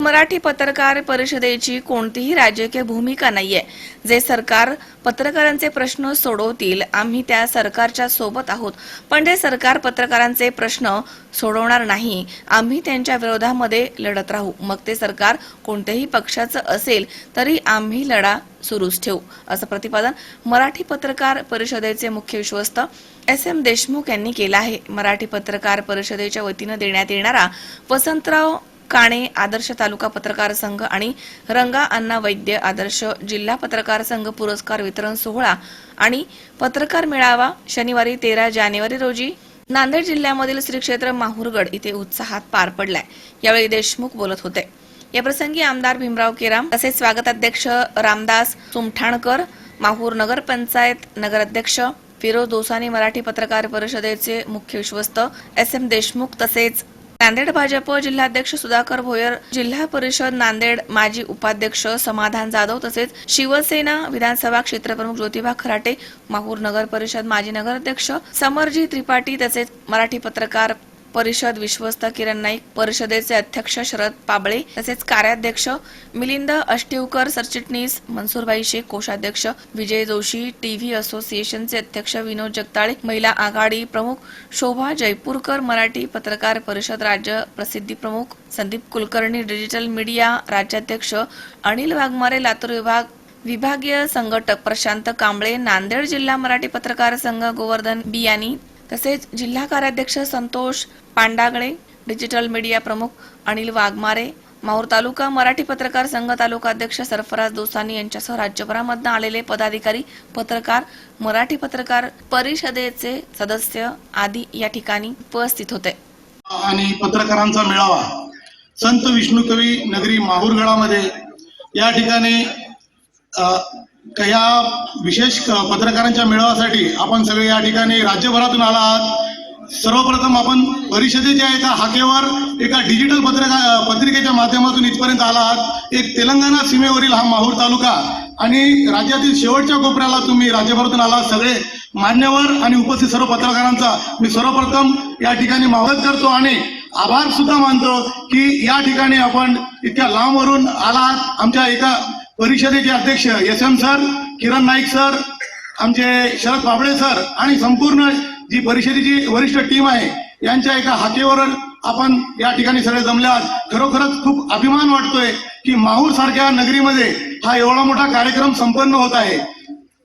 मराठी पत्रकार परिषदेची कोणतीही राजकीय भूमिका नाहीये. जे सरकार पत्रकारांचे प्रश्न सोडवतील आम्ही त्या सरकारच्या सोबत आहोत. पण जे सरकार पत्रकारांचे प्रश्न सोडवणार नाही आम्ही त्यांच्या विरोधामध्ये लढत राहू. मग ते सरकार कोणत्याही पक्षाचं असेल तरी आम्ही लढा सुरूच ठेवू असं प्रतिपादन मराठी पत्रकार परिषदेचे मुख्य विश्वस्त एस एम देशमुख यांनी केलं आहे. मराठी पत्रकार परिषदेच्या वतीनं देण्यात येणारा वसंतराव काणे आदर्श तालुका पत्रकार संघ आणि रंगा अण्णा वैद्य आदर्श जिल्हा पत्रकार संघ पुरस्कार वितरण सोहळा आणि पत्रकार मेळावा शनिवारी तेरा जानेवारी रोजी नांदेड जिल्ह्यामधील श्री क्षेत्र माहूरगड इथे उत्साहात पार पडलाय. यावेळी देशमुख बोलत होते. याप्रसंगी आमदार भीमराव केराम तसेच स्वागताध्यक्ष रामदास सुमठाणकर माहूर नगरपंचायत नगराध्यक्ष फिरोज दोसानी मराठी पत्रकार परिषदेचे मुख्य विश्वस्त एस एम देशमुख तसेच नांदेड भाजप जिल्हाध्यक्ष सुधाकर भोयर जिल्हा परिषद नांदेड माजी उपाध्यक्ष समाधान जाधव तसेच शिवसेना विधानसभा क्षेत्रप्रमुख ज्योतिबा खराटे माहूर नगर परिषद माजी नगराध्यक्ष समरजी त्रिपाठी तसेच मराठी पत्रकार परिषद विश्वस्त किरण नाईक परिषदेचे अध्यक्ष शरद पाबळे तसेच कार्याध्यक्ष मिलिंद अष्टिवकर सरचिटणीस मनसूरबाई शेख कोषाध्यक्ष विजय जोशी टीव्ही असोसिएशनचे अध्यक्ष विनोद जगताळे महिला आघाडी प्रमुख शोभा जयपूरकर मराठी पत्रकार परिषद राज्य प्रसिद्धी प्रमुख संदीप कुलकर्णी डिजिटल मीडिया राज्याध्यक्ष अनिल वाघमारे लातूर विभाग विभागीय संघटक प्रशांत कांबळे नांदेड जिल्हा मराठी पत्रकार संघ गोवर्धन बियानी तसेच जिल्हा कार्याध्यक्ष संतोष पांडागळे डिजिटल मीडिया प्रमुख अनिल वाघमारे माहूर तालुका मराठी पत्रकार संघ तालुका अध्यक्ष सरफराज दोसानी यांच्यासह राज्यभरामधून आलेले पदाधिकारी पत्रकार मराठी पत्रकार परिषदेचे सदस्य आदी या ठिकाणी उपस्थित होते. आणि पत्रकारांचा मेळावा संत विष्णू कवी नगरी माहूरगडामध्ये या ठिकाणी या विशेष पत्रकारांच्या मेळाव्यासाठी आपण सगळे या ठिकाणी राज्यभरातून आला आहात. सर्वप्रथम आपण परिषदेच्या एका हाकेवर एका डिजिटल पत्रका पत्रिकेच्या माध्यमातून इथपर्यंत आला आहात. एक तेलंगणा सीमेवरील हा माहूर तालुका आणि राज्यातील शेवटच्या कोपऱ्याला तुम्ही राज्यभरातून आला सगळे मान्यवर आणि उपस्थित सर्व पत्रकारांचा मी सर्वप्रथम या ठिकाणी मावत करतो आणि आभार सुद्धा मानतो की या ठिकाणी आपण इतक्या लांबवरून आलात आमच्या एका परिषदेचे अध्यक्ष S M sir Kiran Naik sir आमचे शरद बाबळे सर आणि संपूर्ण जी परिषदेची वरिष्ठ टीम आहे यांच्या एका हाकेवर आपण या ठिकाणी सगळे जमले आहात. खरोखरच खूप अभिमान वाटतोय की माहूर सारख्या नगरीमध्ये हा एवढा मोठा कार्यक्रम संपन्न होत आहे.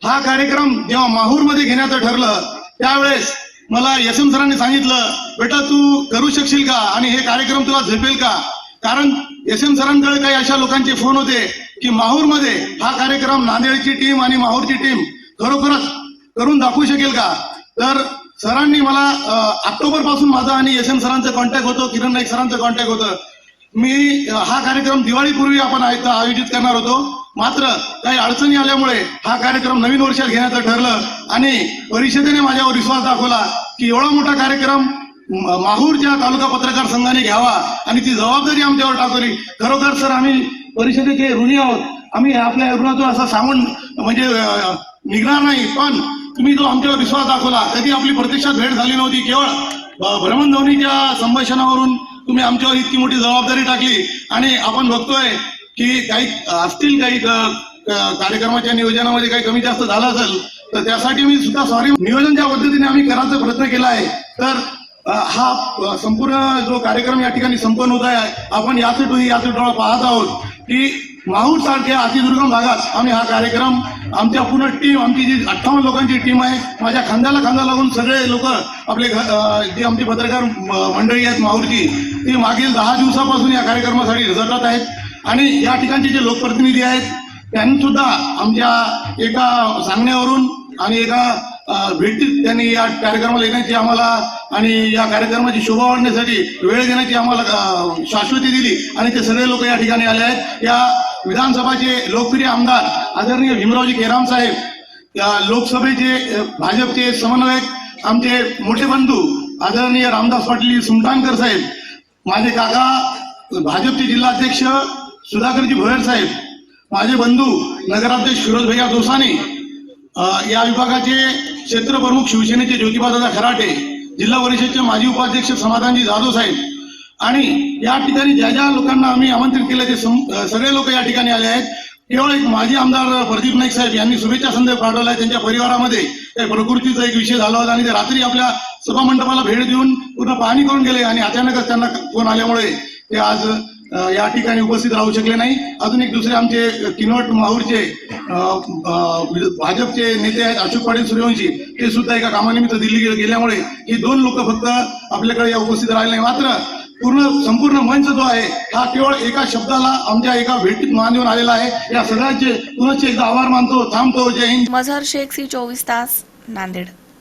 हा कार्यक्रम जेव्हा माहूरमध्ये घेण्याचं ठरलं त्यावेळेस मला एस एम सरांनी सांगितलं बेटा तू करू शकशील का? आणि हे कार्यक्रम तुला झेपेल का? कारण एस एम सरांकडे काही अशा लोकांचे फोन होते की माहूरमध्ये हा कार्यक्रम नांदेडची टीम आणि माहूरची टीम खरोखरच करून दाखवू शकेल का? तर सरांनी मला ऑक्टोबरपासून माझा आणि एस एम सरांचं कॉन्टॅक्ट होतो किरण नाईक सरांचं कॉन्टॅक्ट होतं. मी हा कार्यक्रम दिवाळीपूर्वी आपण आयोजित करणार होतो. मात्र काही अडचणी आल्यामुळे हा कार्यक्रम नवीन वर्षात घेण्याचं ठरलं आणि परिषदेने माझ्यावर विश्वास दाखवला की एवढा मोठा कार्यक्रम माहूरच्या तालुका पत्रकार संघाने घ्यावा आणि ती जबाबदारी आमच्यावर टाकवली खरोखर सर आम्ही परिषदेचे ऋणी आहोत. आम्ही आपल्या ऋणातून असं सांगून म्हणजे निघणार नाही पण तुम्ही जो आमच्यावर विश्वास दाखवला कधी आपली प्रत्यक्षात भेट झाली नव्हती. केवळ भ्रमणध्वनीच्या संभाषणावरून तुम्ही आमच्यावर इतकी मोठी जबाबदारी टाकली. आणि आपण बघतोय की काही असतील काही कार्यक्रमाच्या नियोजनामध्ये काही कमी जास्त झालं असेल तर त्यासाठी मी सुद्धा सॉरी नियोजन ज्या पद्धतीने आम्ही करायचा प्रयत्न केला आहे तर हा संपूर्ण जो कार्यक्रम या ठिकाणी संपन्न होत आहे आपण यासाठी यासाठी पाहत आहोत की माहूर सारख्या अतिदुर्गम भागात आम्ही हा कार्यक्रम आमच्या पूर्ण टीम आमची जी अठ्ठावन्न लोकांची टीम आहे माझ्या खांद्याला खांदा लागून सगळे लोक आपले जी आमची पत्रकार मंडळी आहेत माहूरची ती मागील दहा दिवसापासून या कार्यक्रमासाठी झटत आहेत. आणि या ठिकाणचे जे लोकप्रतिनिधी आहेत त्यांनी सुद्धा आमच्या एका सांगण्यावरून आणि एका अ, भेटीत त्यांनी या कार्यक्रमाला येण्याची आम्हाला आणि या कार्यक्रमाची शोभा वाढण्यासाठी वेळ देण्याची आम्हाला शाश्वती दिली. आणि ते सगळे लोक या ठिकाणी आले आहेत. या विधानसभाचे लोकप्रिय आमदार आदरणीय भीमरावजी केराम साहेब या लोकसभेचे भाजपचे समन्वयक आमचे मोठे बंधू आदरणीय रामदास पाटील सुमटाणकर साहेब माझे काका भाजपचे जिल्हाध्यक्ष सुधाकरजी भोयर साहेब माझे बंधू नगराध्यक्ष फिरोज भैया दोसाने या विभागाचे क्षेत्र प्रमुख शिवसेनेचे ज्योतिबादादा खराटे जिल्हा परिषदचे माजी उपाध्यक्ष समाधानजी जाधव साहेब. आणि या ठिकाणी ज्या ज्या लोकांना आम्ही आमंत्रित केलं ते सगळे लोक या ठिकाणी आले आहेत. केवळ एक माजी आमदार प्रदीप नाईक साहेब यांनी शुभेच्छा संदेश पाठवला आहे त्यांच्या परिवारामध्ये त्या प्रकृतीचा एक विषय झाला होता आणि ते रात्री आपल्या सभामंडपाला भेट देऊन पूर्ण पाहणी करून गेले आणि अचानकच त्यांना फोन आल्यामुळे ते आज या ठिकाणी उपस्थित राहू शकले नाही. अजून एक दुसरे आमचे किनवट माहूरचे भाजपचे नेते आहेत अशोक पाटील सूर्यवंशी. ते सुद्धा एका कामानिमित्त दिल्ली गेल्यामुळे हे दोन लोक फक्त आपल्याकडे या उपस्थित राहिले नाही. मात्र पूर्ण संपूर्ण मंच जो आहे हा केवळ एका शब्दाला आमच्या एका भेटीत मान देऊन आलेला आहे. या सगळ्यांचे पुनश्च एकदा आभार मानतो थांबतो. जय हिंद. मझहर शेख सी चोवीस तास नांदेड.